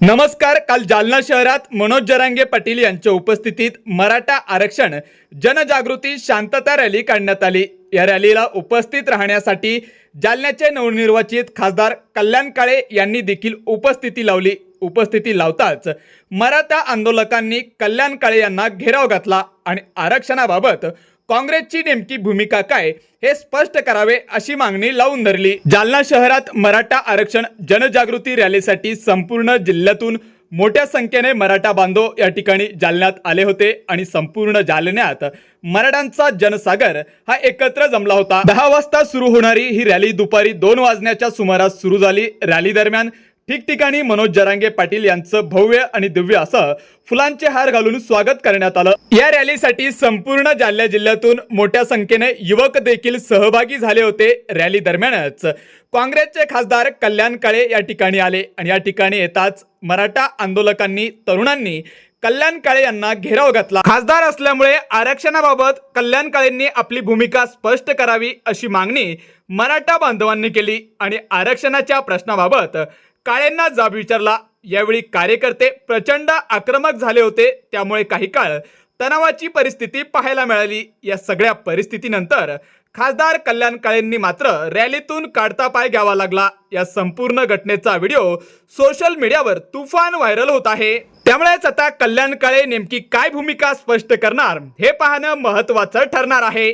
नमस्कार काल जालना शहरात मनोज जरांगे पाटील यांच्या उपस्थितीत मराठा आरक्षण जनजागृती शांतता रॅली काढण्यात आली. या रॅलीला उपस्थित राहण्यासाठी जालन्याचे नवनिर्वाचित खासदार कल्याण काळे यांनी देखील उपस्थिती लावली. उपस्थिती लावताच मराठा आंदोलकांनी कल्याण काळे यांना घेराव घातला आणि आरक्षणाबाबत काँग्रेसची नेमकी भूमिका काय हे स्पष्ट करावे अशी मागणी लावून धरली. जालना शहरात मराठा आरक्षण जनजागृती रॅलीसाठी संपूर्ण जिल्ह्यातून मोठ्या संख्येने मराठा बांधव या ठिकाणी जालन्यात आले होते आणि संपूर्ण जालन्यात मराठांचा जनसागर हा एकत्र जमला होता. दहा वाजता सुरू होणारी ही रॅली दुपारी दोन वाजण्याच्या सुमारास सुरू झाली. रॅली दरम्यान ठिकठिकाणी मनोज जरांगे पाटील यांचं भव्य आणि दिव्य असं फुलांचे हार घालून स्वागत करण्यात आलं. या रॅलीसाठी संपूर्ण जालना जिल्ह्यातून मोठ्या संख्येने युवक देखील सहभागी झाले होते रॅली दरम्यानच. काँग्रेसचे खासदार कल्याण काळे या ठिकाणी आले आणि या ठिकाणी येताच मराठा आंदोलकांनी तरुणांनी कल्याण काळे यांना घेराव घातला. खासदार असल्यामुळे आरक्षणाबाबत कल्याण काळेंनी आपली भूमिका स्पष्ट करावी अशी मागणी मराठा बांधवांनी केली आणि आरक्षणाच्या प्रश्नाबाबत काळेंना जाब विचारला. यावेळी कार्यकर्ते प्रचंड आक्रमक झाले होते. त्यामुळे काही काळ तणावाची परिस्थिती पाहायला मिळाली. या सगळ्या परिस्थितीनंतर खासदार कल्याण काळेंनी मात्र रॅलीतून काढता पाय घ्यावा लागला. या संपूर्ण घटनेचा व्हिडिओ सोशल मीडियावर तुफान व्हायरल होत आहे. त्यामुळेच आता कल्याण काळे नेमकी काय भूमिका स्पष्ट करणार हे पाहणं महत्वाचं ठरणार आहे.